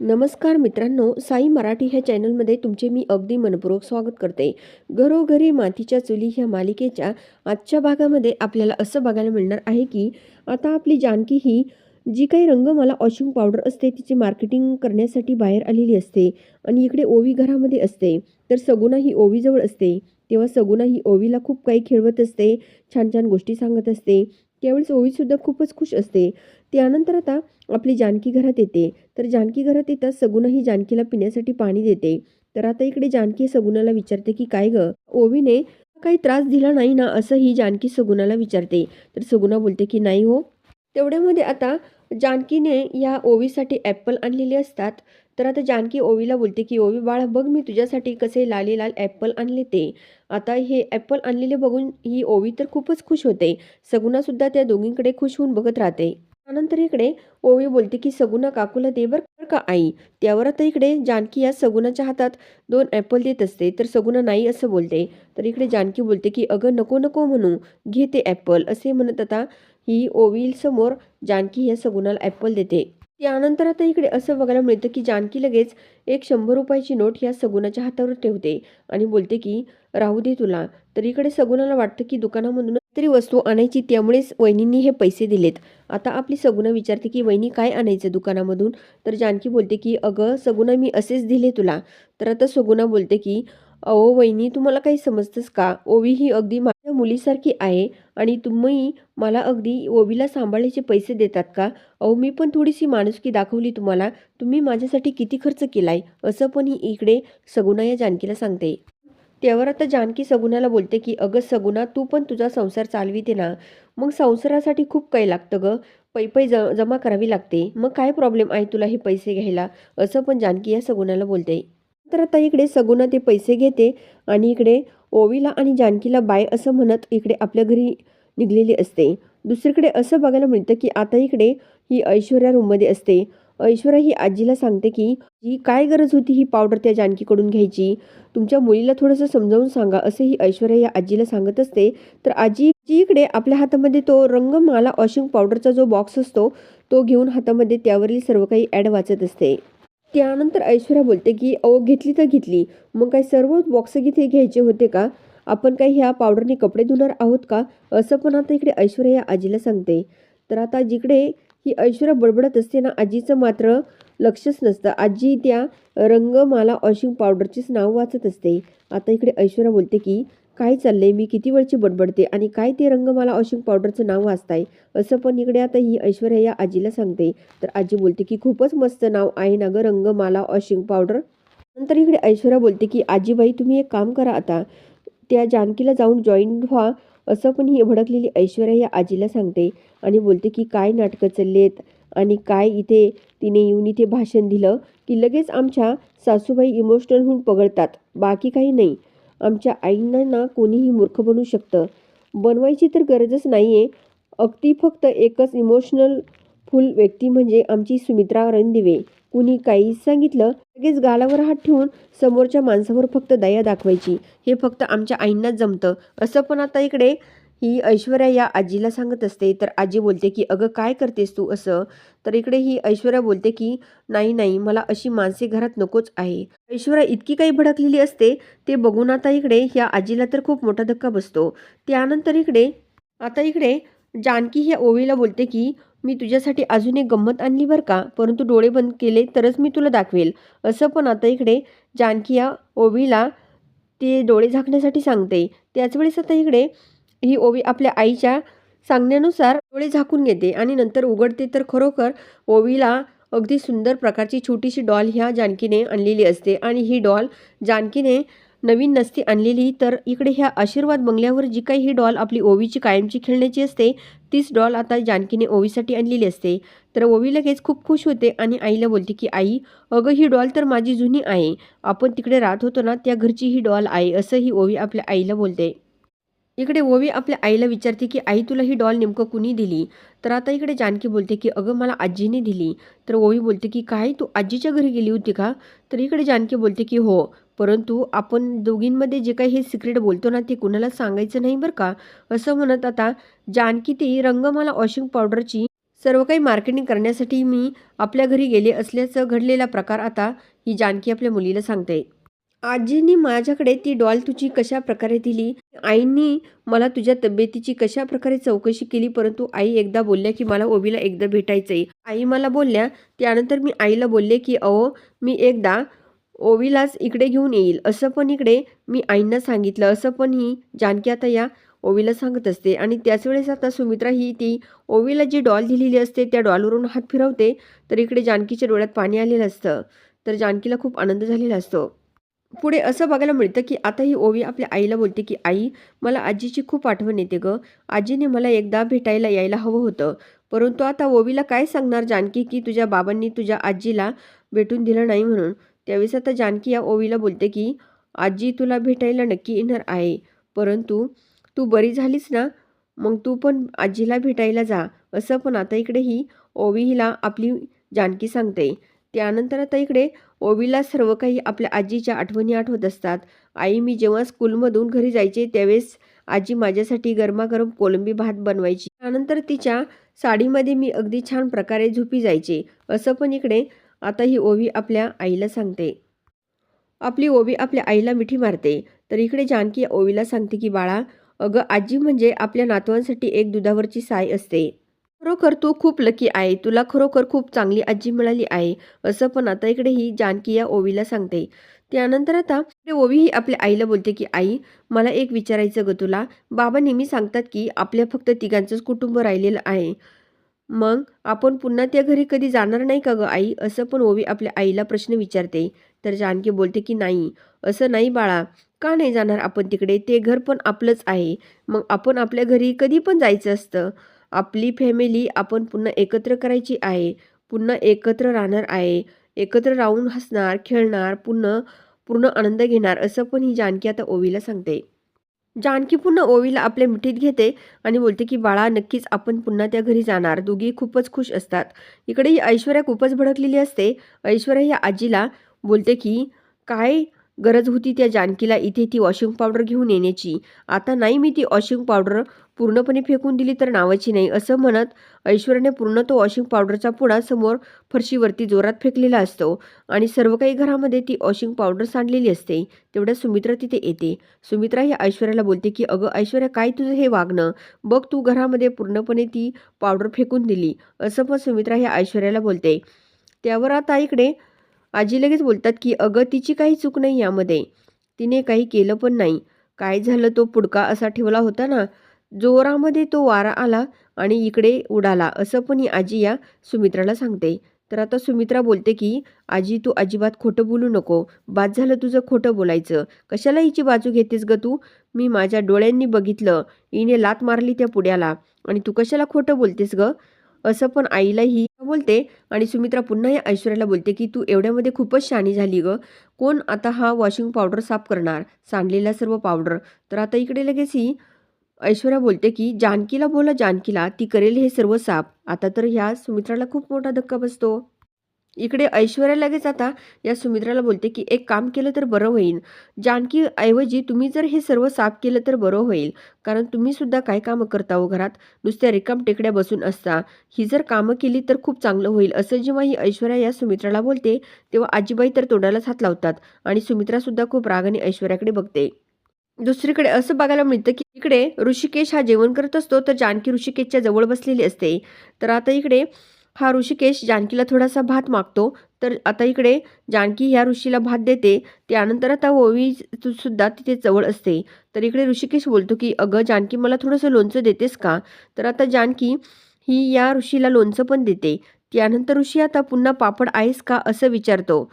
नमस्कार मित्रांनो साई मराठी ह्या चॅनलमध्ये तुमचे मी अगदी मनपूर्वक स्वागत करते. घरोघरी मातीच्या चुली ह्या मालिकेच्या आजच्या भागामध्ये आपल्याला असं बघायला मिळणार आहे की आता आपली जानकी ही जी काही रंगमाला वॉशिंग पावडर असते तिची मार्केटिंग करण्यासाठी बाहेर आलेली असते आणि इकडे ओवी घरामध्ये असते. तर सगुणा ही ओवीजवळ असते. तेव्हा सगुणा ही ओवीला खूप काही खेळवत असते छान छान गोष्टी सांगत असते. त्यावेळेस ओवीसुद्धा खूपच खुश असते. त्यानंतर आता आपली जानकी घरात येते. तर जानकी घरात येताच सगुणाही जानकीला पिण्यासाठी पाणी देते. तर आता इकडे जानकी सगुणाला विचारते की काय ग? ओवीने काही त्रास दिला नाही ना? असं ही जानकी सगुणाला विचारते. तर सगुणा बोलते की नाही हो. तेवढ्यामध्ये आता जानकीने या ओवीसाठी ॲपल आणलेले असतात. तर आता जानकी ओवीला बोलते की ओवी बाळा बघ मी तुझ्यासाठी कसे लाले लाल ॲपल आणले ते. आता हे ॲपल आणलेले बघून ही ओवी तर खूपच खुश होते. सगुणासुद्धा त्या दोघींकडे खुश होऊन बघत राहते. त्यानंतर इकडे ओवी बोलते की सगुना काकूला दे बर का आई? त्यावर आता इकडे जानकी या सगुनाच्या हातात दोन ॲपल देत असते. तर सगुना नाही असं बोलते. तर इकडे जानकी बोलते की अगं नको नको म्हणू घे ते ॲपल असे म्हणत आता ही ओवी समोर जानकी या सगुनाला ॲपल देते. त्यानंतर आता इकडे असं बघायला मिळतं की जानकी लगेच एक शंभर रुपयाची नोट या सगुनाच्या हातावर ठेवते आणि बोलते की राहू दे तुला. तर इकडे सगुनाला वाटतं की दुकानामधून तरी वस्तू आणायची त्यामुळेच वहिनींनी हे पैसे दिलेत. आता आपली सगुणा विचारते की वहिनी काय आणायचं दुकानामधून? तर जानकी बोलते की अगं सगुणा मी असेच दिले तुला. तर आता सगुणा बोलते की अहो वहिनी तुम्हाला काही समजतंस का? ओवी ही अगदी माझ्या मुलीसारखी आहे आणि तुम्ही मला अगदी ओवीला सांभाळायचे पैसे देतात का? अहो मी पण थोडीशी माणुसकी दाखवली तुम्हाला. तुम्ही माझ्यासाठी किती खर्च केलाय? असं पण ही इकडे सगुणा या जानकीला सांगते. त्यावर आता जानकी सगुणाला बोलते की अगं सगुणा तू पण तुझा संसार चालविते ना. मग संसारासाठी खूप काही लागतं गं. पै पै ज जमा करावी लागते. मग काय प्रॉब्लेम आहे तुला हे पैसे घ्यायला? असं पण जानकी या सगुणाला बोलते. तर आता इकडे सगुणा ते पैसे घेते आणि इकडे ओवीला आणि जानकीला बाय असं म्हणत इकडे आपल्या घरी निघलेली असते. दुसरीकडे असं बघायला मिळतं की आता इकडे ही ऐश्वर्या रूममध्ये असते. ऐश्वर्या ही आजीला सांगते की ही काय गरज होती ही पावडर त्या जानकीकडून घ्यायची? तुमच्या मुलीला थोडंसं समजावून सांगा असंही ऐश्वर्या या आजीला सांगत असते. तर आजी जीकडे आपल्या हातामध्ये तो रंगमाला वॉशिंग पावडरचा जो बॉक्स असतो तो घेऊन हातामध्ये त्यावरील सर्व काही ॲड वाचत असते. त्यानंतर ऐश्वर्या बोलते की अहो घेतली तर घेतली. मग काय सर्व बॉक्स घेते घ्यायचे होते का? आपण काही ह्या पावडरने कपडे धुणार आहोत का? असं पण आता इकडे ऐश्वर्या या आजीला सांगते. तर आता जिकडे ही ऐश्वर्या बडबडत असते ना आजीचं मात्र लक्षच नसतं. आजी त्या रंगमाला वॉशिंग पावडरचेच नाव वाचत असते. आता इकडे ऐश्वर्या बोलते की काय चाललंय? मी किती वेळची बडबडते आणि काय ते रंगमाला वॉशिंग पावडरचं नाव वाचताय? असं पण इकडे आता ही ऐश्वर्या या आजीला सांगते. तर आजी बोलते की खूपच मस्त नाव आहे ना गं रंगमाला वॉशिंग पावडर नंतर इकडे ऐश्वर्या बोलते की आजीबाई तुम्ही एक काम करा आता. त्या जानकीला जाऊन जॉईन व्हा. असं पण ही भडकलेली ऐश्वर्या या आजीला सांगते आणि बोलते की काय नाटकं चाललेत आणि काय इथे तिने येऊन इथे भाषण दिलं की लगेच आमच्या सासूबाई इमोशनल होऊन पगळतात. बाकी काही नाही. आमच्या आईंना ना कोणीही मूर्ख बनू शकतं. बनवायची तर गरजच नाही आहे अगदी फक्त एकच इमोशनल फुल व्यक्ती म्हणजे आमची सुमित्रा रणदिवे. कुणी काही सांगितलं लगेच गालावर हात ठेवून समोरच्या माणसावर फक्त दया दाखवायची. हे फक्त आमच्या आईंनाच जमतं. असं पण आता इकडे ही ऐश्वर्या या आजीला सांगत असते. तर आजी बोलते की अगं काय करतेस तू असं? तर इकडे ही ऐश्वर्या बोलते की नाही नाही मला अशी माणसे घरात नकोच आहे. ऐश्वर्या इतकी काही भडकलेली असते ते बघून आता इकडे ह्या आजीला तर खूप मोठा धक्का बसतो. त्यानंतर इकडे आता इकडे जानकी ह्या ओवीला बोलते की मी तुझ्यासाठी अजून एक गंमत आणली बरं का? परंतु डोळे बंद केले तरच मी तुला दाखवेल. असं पण आता इकडे जानकी या ओवीला ते डोळे झाकण्यासाठी सांगते. त्याचवेळेस आता इकडे ही ओवी आपल्या आईच्या सांगण्यानुसार डोळे झाकून घेते आणि नंतर उघडते तर खरोखर ओवीला अगदी सुंदर प्रकारची छोटीशी डॉल ह्या जानकीने आणलेली असते आणि ही डॉल जानकीने नवीन नसती आणलेली तर इकडे ह्या आशीर्वाद बंगल्यावर जी काही ही डॉल आपली ओवीची कायमची खेळण्याची असते तीच डॉल आता जानकीने ओवीसाठी आणलेली असते. तर ओवी लगेच खूप खुश होते आणि आईला बोलते की आई अगं ही डॉल तर माझी जुनी आहे. आपण तिकडे राहत होतो ना त्या घरची ही डॉल आहे असं ही ओवी आपल्या आईला बोलते. इकडे ओवी आपल्या आईला विचारते की आई तुला ही डॉल नेमकं कुणी दिली? तर आता इकडे जानकी बोलते की अगं मला आजीने दिली. तर ओवी बोलते की काय तू आजीच्या घरी गेली होती का? तर इकडे जानकी बोलते की हो. परंतु आपण दोघींमध्ये जे काही हे सिक्रेट बोलतो ना ते कुणाला सांगायचं नाही बरं का? असं म्हणत आता जानकी ती रंगमाला वॉशिंग पावडरची सर्व काही मार्केटिंग करण्यासाठी मी आपल्या घरी गेले असल्याचं घडलेला प्रकार आता ही जानकी आपल्या मुलीला सांगते. आजींनी माझ्याकडे ती डॉल तुझी कशा प्रकारे दिली? आईंनी मला तुझ्या तब्येतीची कशा प्रकारे चौकशी केली? परंतु आई एकदा बोलल्या की मला ओबीला एकदा भेटायचंय. आई मला बोलल्या त्यानंतर मी आईला बोलले की अहो मी एकदा ओवीलाच इकडे घेऊन येईल. असं पण इकडे मी आईंना सांगितलं. असं पण ही जानकी आता या ओवीला सांगत असते. आणि त्याच वेळेस आता सुमित्रा ही ती ओवीला जी डॉल दिलेली असते त्या डॉलवरून हात फिरवते तर इकडे जानकीच्या डोळ्यात पाणी आलेलं असतं. तर जानकीला खूप आनंद झालेला असतो. पुढे असं बघायला मिळतं की आता ही ओवी आपल्या आईला बोलते की आई मला आजीची खूप आठवण येते गं. आजीने मला एकदा भेटायला यायला हवं होतं. परंतु आता ओवीला काय सांगणार जानकी की तुझ्या बाबांनी तुझ्या आजीला भेटून दिलं नाही म्हणून? त्यावेळेस आता जानकी या ओवीला बोलते की आजी तुला भेटायला नक्की येणार आहे परंतु तू बरी झालीस ना? मग तू पण आजीला भेटायला जा. असं पण आता इकडे ही ओवी हिला आपली जानकी सांगते. त्यानंतर आता इकडे ओवीला सर्व काही आपल्या आजीच्या आठवणी आठवत असतात. आई मी जेव्हा स्कूलमधून घरी जायचे त्यावेळेस आजी माझ्यासाठी गरमागरम कोलंबी भात बनवायची. त्यानंतर तिच्या साडीमध्ये मी अगदी छान प्रकारे झोपी जायचे. असं पण इकडे आता ही ओवी आपल्या आईला सांगते. आपली ओवी आपल्या आईला मिठी मारते. तर इकडे जानकी या ओवीला सांगते की बाळा अगं आजी म्हणजे आपल्या नातवांसाठी एक दुधावरची साय असते. खरोखर तू खूप लकी आहे. तुला खरोखर खूप चांगली आजी मिळाली आहे. असं पण आता इकडे ही जानकी या ओवीला सांगते. त्यानंतर आता ओवी ही आपल्या आईला बोलते की आई मला एक विचारायचं ग तुला. बाबा नेहमी सांगतात की आपल्या फक्त तिघांचंच कुटुंब राहिलेलं आहे. मग आपण पुन्हा त्या घरी कधी जाणार नाही का ग आई? असं पण ओवी आपल्या आईला प्रश्न विचारते. तर जानकी बोलते की नाही. असं नाही बाळा. का नाही जाणार आपण तिकडे? ते घर पण आपलंच आहे. मग आपण आपल्या घरी कधी पण जायचं असतं. आपली फॅमिली आपण पुन्हा एकत्र करायची आहे. पुन्हा एकत्र राहणार आहे. एकत्र राहून हसणार खेळणार पुन्हा पूर्ण आनंद घेणार असं पण ही जानकी आता ओवीला सांगते. जानकी पुन्हा ओवीला आपल्या मिठीत घेते आणि बोलते की बाळा नक्कीच आपण पुन्हा त्या घरी जाणार. दोघी खूपच खुश असतात. इकडे ही ऐश्वर्या खूपच भडकलेली असते. ऐश्वर्या या आजीला बोलते की काय गरज होती त्या जानकीला इथे ती वॉशिंग पावडर घेऊन येण्याची. आता नाही मी ती वॉशिंग पावडर पूर्णपणे फेकून दिली तर नावाची नाही असं म्हणत ऐश्वर्याने पूर्ण तो वॉशिंग पावडरचा पुडा समोर फरशीवरती जोरात फेकलेला असतो आणि सर्व काही घरामध्ये ती वॉशिंग पावडर सांडलेली असते. तेवढ्या सुमित्रा तिथे येते. सुमित्रा ही ऐश्वर्याला बोलते की अगं ऐश्वर्या काय तुझं हे वागणं? बघ तू घरामध्ये पूर्णपणे ती पावडर फेकून दिली. असं पण सुमित्रा ही ऐश्वर्याला बोलते. त्यावर आता इकडे आजी लगेच बोलतात की अगं तिची काही चूक नाही यामध्ये. तिने काही केलं पण नाही. काय झालं तो पुडका असा ठेवला होता ना? जोरामध्ये तो वारा आला आणि इकडे उडाला. असं पण ही आजी या सुमित्राला सांगते. तर आता सुमित्रा बोलते की आजी तू अजिबात खोटं बोलू नको. बाद झालं तुझं खोटं बोलायचं. कशाला हिची बाजू घेतेस ग तू? मी माझ्या डोळ्यांनी बघितलं. हिने लात मारली त्या पुड्याला. आणि तू कशाला खोटं बोलतेस ग? असं पण आईलाही बोलते आणि सुमित्रा पुन्हा या ऐश्वर्याला बोलते की तू एवढ्यामध्ये खूपच शानी झाली ग. कोण आता हा वॉशिंग पावडर साफ करणार? सांडलेला सर्व पावडर. तर आता इकडे लगेच ही ऐश्वर्या बोलते की जानकीला बोला जानकीला ती करेल हे सर्व साफ. आता तर ह्या सुमित्राला खूप मोठा धक्का बसतो. इकडे ऐश्वर्या लगेच आता या सुमित्राला बोलते की एक काम केलं तर बरं होईल. जानकी ऐवजी तुम्ही जर हे सर्व साफ केलं तर बरं होईल. कारण तुम्ही सुद्धा काय कामं करता हो घरात? नुसत्या रिकाम टेकड्या बसून असता. ही जर कामं केली तर खूप चांगलं होईल. असं जेव्हा ही ऐश्वर्या या सुमित्राला बोलते तेव्हा आजीबाई तर तोंडालाच हात लावतात आणि सुमित्रा सुद्धा खूप रागाने ऐश्वर्याकडे बघते. दुसरीकडे असं बघायला मिळतं की इकडे ऋषिकेश हा जेवण करत असतो तर जानकी ऋषिकेशच्या जवळ बसलेली असते. तर आता इकडे हा ऋषिकेश जानकीला थोडासा भात मागतो. तर आता इकडे जानकी ह्या ऋषीला भात देते. त्यानंतर आता ओवी सुद्धा तिथे जवळ असते. तर इकडे ऋषिकेश बोलतो की अगं जानकी मला थोडंसं लोणचं देतेस का? तर आता जानकी ही या ऋषीला लोणचं पण देते. त्यानंतर ऋषी आता पुन्हा पापड आहेस का? असं विचारतो.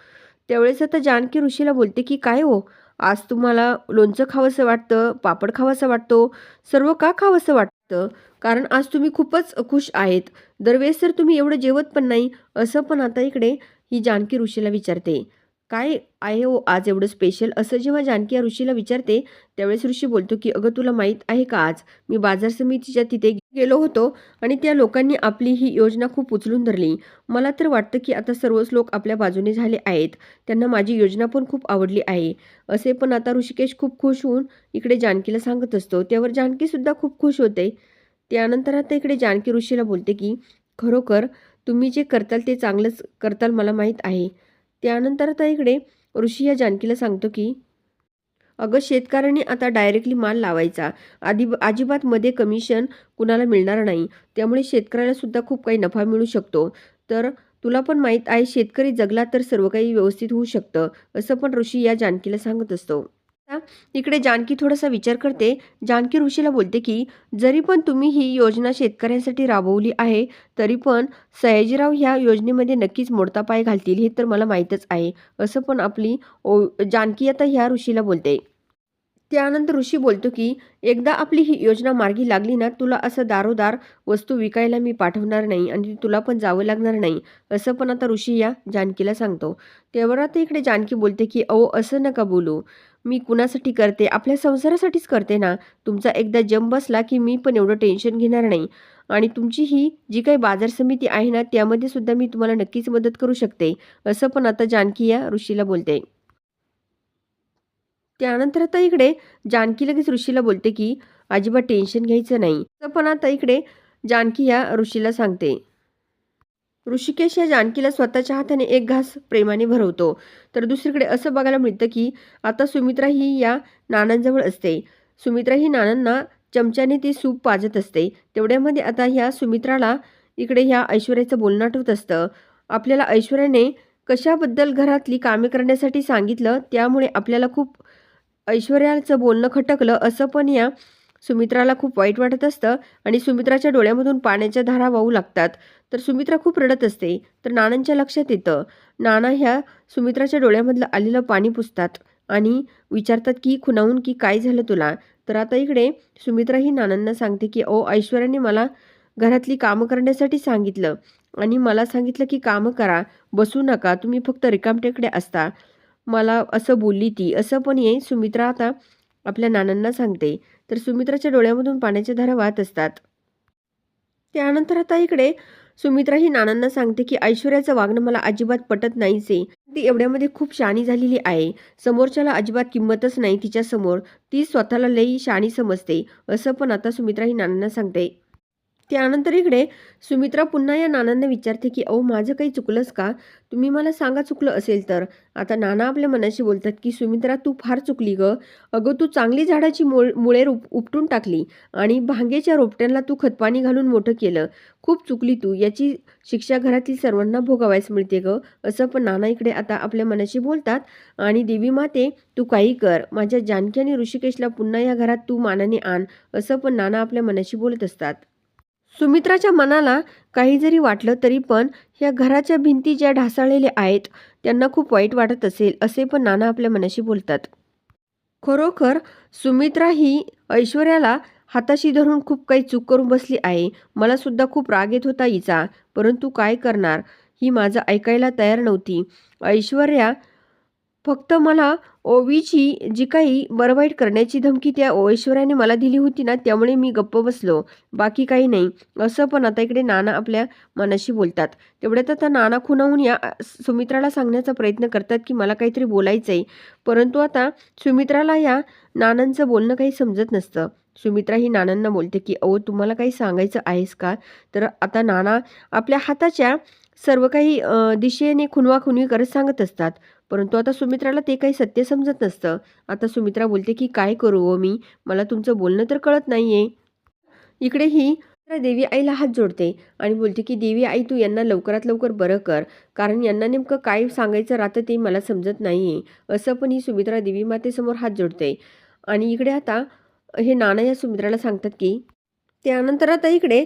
त्यावेळेस आता जानकी ऋषीला बोलते की काय हो? आज तुम्हाला लोणचं खावंसं वाटतं पापड खावंसं वाटतो सर्व का खावंसं वाटतं? कारण आज तुम्ही खूपच खुश आहेत. दरवेळेस तर तुम्ही एवढं जेवत पण नाही असं पण आता इकडे ही जानकी ऋषीला विचारते. काय आहे हो आज एवढं स्पेशल असं जेव्हा जानकी या ऋषीला विचारते त्यावेळेस ऋषी बोलतो की अगं तुला माहीत आहे का आज? मी बाजार समितीच्या तिथे गेलो होतो आणि त्या लोकांनी आपली ही योजना खूप उचलून धरली. मला तर वाटतं की आता सर्वच लोक आपल्या बाजूने झाले आहेत. त्यांना माझी योजना पण खूप आवडली आहे. असे पण आता ऋषिकेश खूप खुश होऊन इकडे जानकीला सांगत असतो. त्यावर जानकीसुद्धा खूप खुश होते. त्यानंतर आता इकडे जानकी ऋषीला बोलते की खरोखर तुम्ही जे करताल ते चांगलंच करताल मला माहीत आहे. त्यानंतर आता इकडे ऋषी या जानकीला सांगतो की अगं शेतकऱ्यांनी आता डायरेक्टली माल लावायचा. आधी अजिबात मध्ये कमिशन कुणाला मिळणार नाही. त्यामुळे शेतकऱ्याला सुद्धा खूप काही नफा मिळू शकतो. तर तुला पण माहीत आहे शेतकरी जगला तर सर्व काही व्यवस्थित होऊ शकतं असं पण ऋषी या जानकीला सांगत असतो. इकडे जानकी थोडासा विचार करते. जानकी ऋषीला बोलते की जरी पण तुम्ही ही योजना शेतकऱ्यांसाठी राबवली आहे तरी पण सयाजीराव ह्या योजनेमध्ये नक्कीच मोडता पाय घालतील हे तर मला माहीतच आहे असं पण आपली ओ जानकी आता ह्या ऋषीला बोलते. त्यानंतर ऋषी बोलतो की एकदा आपली ही योजना मार्गी लागली ना तुला असं दारोदार वस्तू विकायला मी पाठवणार नाही आणि तुला पण जावं लागणार नाही असं पण आता ऋषी या जानकीला सांगतो. तेव्हा आता इकडे जानकी बोलते की अहो असं नका बोलू. मी कुणासाठी करते? आपल्या संसारासाठीच करते ना? तुमचा एकदा जम बसला की मी पण एवढं टेन्शन घेणार नाही. आणि तुमची ही जी काही बाजार समिती आहे ना त्यामध्ये सुद्धा मी तुम्हाला नक्कीच मदत करू शकते. असं पण आता जानकी या ऋषीला बोलते. त्यानंतर आता इकडे जानकी लगेच ऋषीला बोलते की अजिबात टेन्शन घ्यायचं नाही. असं पण आता इकडे जानकी या ऋषीला सांगते. ऋषिकेश या जानकीला स्वतःच्या हाताने एक घास प्रेमाने भरवतो. तर दुसरीकडे असं बघायला मिळतं की आता सुमित्रा ही या नानांजवळ असते. सुमित्रा ही नानांना चमच्याने ती सूप पाजत असते. तेवढ्यामध्ये आता ह्या सुमित्राला इकडे ह्या ऐश्वर्याचं बोलणं आठवत असतं. आपल्याला ऐश्वर्याने कशाबद्दल घरातली कामे करण्यासाठी सांगितलं त्यामुळे आपल्याला खूप ऐश्वर्याचं बोलणं खटकलं असं पण या सुमित्राला खूप वाईट वाटत असतं आणि सुमित्राच्या डोळ्यामधून पाण्याच्या धारा वाहू लागतात. तर सुमित्रा खूप रडत असते. तर नानांच्या लक्षात येतं. नाना ह्या सुमित्राच्या डोळ्यामधलं आलेलं पाणी पुसतात आणि विचारतात की खुनावून की काय झालं तुला? तर आता इकडे सुमित्रा ही नानांना सांगते की ओ ऐश्वर्याने मला घरातली कामं करण्यासाठी सांगितलं आणि मला सांगितलं की कामं करा बसू नका तुम्ही फक्त रिकामटेकडे असता. मला असं बोलली ती. असं पण ये सुमित्रा आता आपल्या नानांना सांगते. तर सुमित्राच्या डोळ्यामधून पाण्याच्या धारा वाहत असतात. त्यानंतर आता इकडे सुमित्रा ही नानांना सांगते की ऐश्वर्याचं वागणं मला अजिबात पटत नाहीचे ती एवढ्यामध्ये खूप शाणी झालेली आहे. समोरच्याला अजिबात किंमतच नाही तिच्यासमोर. ती स्वतःला लई शाणी समजते. असं पण आता सुमित्रा ही नानांना सांगते. त्यानंतर इकडे सुमित्रा पुन्हा या नानांना विचारते की अहो माझं काही चुकलंच का? तुम्ही मला सांगा चुकलं असेल तर. आता नाना आपल्या मनाशी बोलतात की सुमित्रा तू फार चुकली ग. अगं तू चांगली झाडाची मुळ मुळे रोप उपटून टाकली आणि भांगेच्या रोपट्यांना तू खतपाणी घालून मोठं केलं. खूप चुकली तू. याची शिक्षा घरातील सर्वांना भोगावायस मिळते ग. असं पण नाना इकडे आता आपल्या मनाशी बोलतात आणि देवी माते तू काही कर. माझ्या जानकी आणि ऋषिकेशला पुन्हा या घरात तू मानाने आण. असं पण नाना आपल्या मनाशी बोलत असतात. सुमित्राच्या मनाला काही जरी वाटलं तरी पण ह्या घराच्या भिंती ज्या ढासाळलेल्या आहेत त्यांना खूप वाईट वाटत असेल असे पण नाना आपल्या मनाशी बोलतात. खरोखर सुमित्रा ही ऐश्वर्याला हाताशी धरून खूप काही चूक करून बसली आहे. मला सुद्धा खूप राग येत होता हिचा परंतु काय करणार? ही माझं ऐकायला तयार नव्हती. ऐश्वर्या फक्त मला ओवीची जी काही बरवाईट करण्याची धमकी त्या ऐश्वर्याने मला दिली होती ना त्यामुळे मी गप्प बसलो. बाकी काही नाही. असं पण आता इकडे नाना आपल्या मनाशी बोलतात. तेवढ्यात आता नाना खुनावून या सुमित्राला सांगण्याचा प्रयत्न करतात की मला काहीतरी बोलायचं आहे परंतु आता सुमित्राला या नानांचं बोलणं काही समजत नसतं. सुमित्रा ही नानांना बोलते की अहो तुम्हाला काही सांगायचं आहेस का? तर आता नाना आपल्या हाताच्या सर्व काही दिशेने खुनवाखुनवी करत सांगत असतात. परंतु आता सुमित्राला ते काही सत्य समजत नसतं. आता सुमित्रा बोलते की काय करू हो मी? मला तुमचं बोलणं तर कळत नाही आहे इकडे ही देवी आईला हात जोडते आणि बोलते की देवी आई तू यांना लवकरात लवकर बरं कर. कारण यांना नेमकं काय सांगायचं राहतं ते मला समजत नाही आहे असं पण ही सुमित्रा देवी मातेसमोर हात जोडते. आणि इकडे आता हे नाना या सुमित्राला सांगतात की त्यानंतर आता इकडे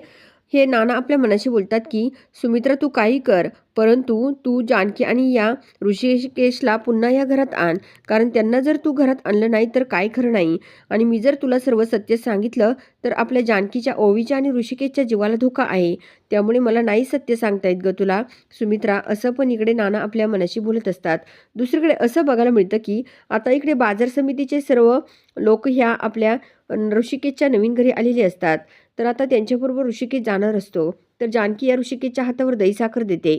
हे नाना आपल्या मनाशी बोलतात की सुमित्रा तू काही कर परंतु तू जानकी आणि या ऋषिकेशला पुन्हा या घरात आण. कारण त्यांना जर तू घरात आणलं नाही तर काय खरं नाही. आणि मी जर तुला सर्व सत्य सांगितलं तर आपल्या जानकीच्या ओवीच्या आणि ऋषिकेशच्या जीवाला धोका आहे. त्यामुळे मला नाही सत्य सांगता येत ग तुला. सुमित्रा असं पण इकडे नाना आपल्या मनाशी बोलत असतात. दुसरीकडे असं बघायला मिळतं की आता इकडे बाजार समितीचे सर्व लोक ह्या आपल्या ऋषिकेशच्या नवीन घरी आलेले असतात. तर आता त्यांच्याबरोबर ऋषिकेश जाणार असतो. तर जानकी या ऋषिकेशच्या हातावर दहीसाखर देते.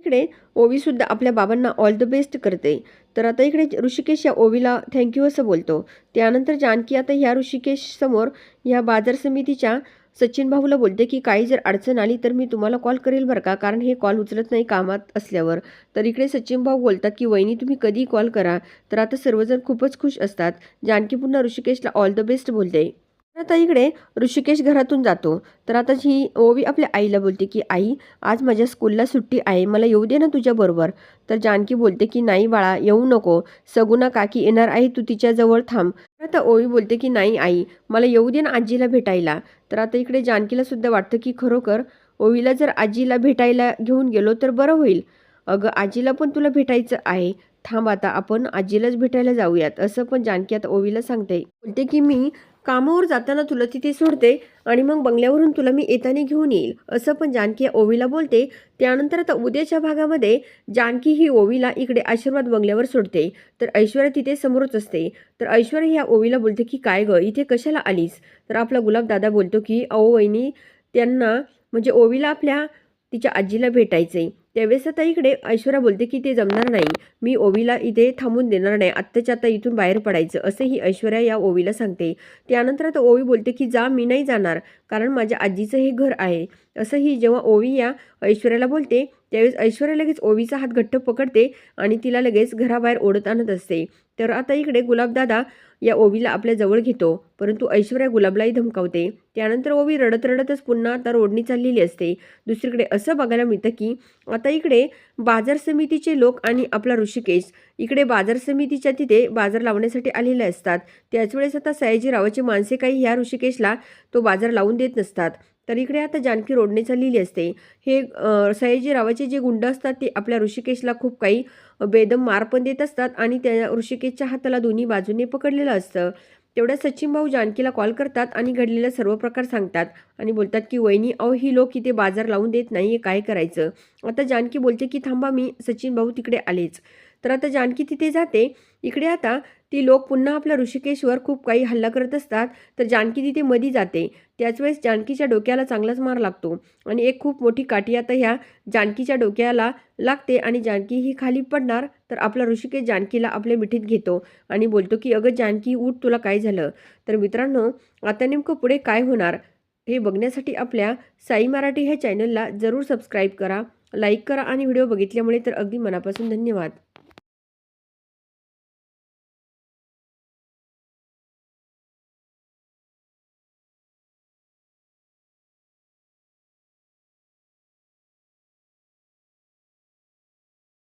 इकडे ओवीसुद्धा आपल्या बाबांना ऑल द बेस्ट करते. तर आता इकडे ऋषिकेश या ओवीला थँक्यू असं बोलतो. त्यानंतर जानकी आता ह्या ऋषिकेशसमोर ह्या बाजार समितीच्या सचिन भाऊला बोलते की काही जर अडचण आली तर मी तुम्हाला कॉल करेल बरं का? कारण हे कॉल उचलत नाही कामात असल्यावर. तर इकडे सचिन भाऊ बोलतात की वहिनी तुम्ही कधी कॉल करा. तर आता सर्वजण खूपच खुश असतात. जानकी पुन्हा ऋषिकेशला ऑल द बेस्ट बोलते. आता इकडे ऋषिकेश घरातून जातो. तर आता ही ओवी आपल्या आईला बोलते की आई आज माझ्या स्कूलला सुट्टी आहे मला येऊ दे ना तुझ्याबरोबर तर जानकी बोलते की नाही बाळा येऊ नको. सगुना काकी येणार आहे तू तिच्याजवळ थांब. तर आता ओवी बोलते की नाही आई मला येऊ दे ना आजीला भेटायला. तर आता इकडे जानकीला सुद्धा वाटतं की खरोखर ओवीला जर आजीला भेटायला घेऊन गेलो तर बरं होईल. अगं आजीला पण तुला भेटायचं आहे. थांब आता आपण आजीलाच भेटायला जाऊयात. असं पण जानकी आता ओवीला सांगते. बोलते की मी कामावर जाताना तुला तिथे सोडते आणि मग बंगल्यावरून तुला मी येताना घेऊन येईल. असं पण जानकी या ओवीला बोलते. त्यानंतर आता उद्याच्या भागामध्ये जानकी ही ओवीला इकडे आशीर्वाद बंगल्यावर सोडते. तर ऐश्वर्या तिथे समोरच असते. तर ऐश्वर्या ह्या ओवीला बोलते की काय गं इथे कशाला आलीस? तर आपला गुलाब दादा बोलतो की अहो वहिनी त्यांना म्हणजे ओवीला आपल्या तिच्या आजीला भेटायचंय. त्यावेळेस आता इकडे ऐश्वर्या बोलते की ते जमणार नाही. मी ओवीला इथे थांबून देणार नाही. आत्ताच्या आता इथून बाहेर पडायचं असंही ऐश्वर्या या ओवीला सांगते. त्यानंतर आता ओवी बोलते की जा मी नाही जाणार. कारण माझ्या आजीचं हे घर आहे. असंही जेव्हा ओवी या ऐश्वर्याला बोलते त्यावेळेस ऐश्वर्या लगेच ओवीचा हात घट्ट पकडते आणि तिला लगेच घराबाहेर ओढत आणत असते. तर आता इकडे गुलाबदादा या ओवीला आपल्या जवळ घेतो परंतु ऐश्वर्या गुलाबलाही धमकावते. त्यानंतर ओवी रडत रडतच पुन्हा आता रोडणी चाललेली असते. दुसरीकडे असं बघायला मिळतं की आता इकडे बाजार समितीचे लोक आणि आपला ऋषिकेश इकडे बाजार समितीच्या तिथे बाजार लावण्यासाठी आलेले असतात. त्याच वेळेस आता सयाजीरावाची माणसे काही ह्या ऋषिकेशला तो बाजार लावून देत नसतात. तर इकडे आता जानकी रोडने चाललेली असते. हे सयाजीरावाचे जे गुंड असतात ते आपल्या ऋषिकेशला खूप काही बेदम मार पण देत असतात आणि त्या ऋषिकेशच्या हाताला दोन्ही बाजूने पकडलेलं असतं. तेवढ्या सचिन भाऊ जानकीला कॉल करतात आणि घडलेला सर्व प्रकार सांगतात आणि बोलतात की वहिनी अहो ही लोक इथे बाजार लावून देत नाही काय करायचं? आता जानकी बोलते की थांबा मी सचिन भाऊ तिकडे आलेच. तर आता जानकी तिथे जाते. इकडे आता ती लोक पुन्हा आपल्या ऋषिकेशवर खूप काही हल्ला करत असतात. तर जानकी तिथे मधी जाते. त्याच वेळेस जानकीच्या डोक्याला चांगलाच मार लागतो. आणि एक खूप मोठी काठी आता ह्या जानकीच्या डोक्याला लागते आणि जानकी ही खाली पडणार तर आपला ऋषिकेश जानकीला आपल्या मिठीत घेतो आणि बोलतो की अगं जानकी उठ तुला काय झालं? तर मित्रांनो आता नेमकं पुढे काय होणार हे बघण्यासाठी आपल्या साई मराठी ह्या चॅनलला जरूर सबस्क्राईब करा लाईक करा आणि व्हिडिओ बघितल्यामुळे तर अगदी मनापासून धन्यवाद.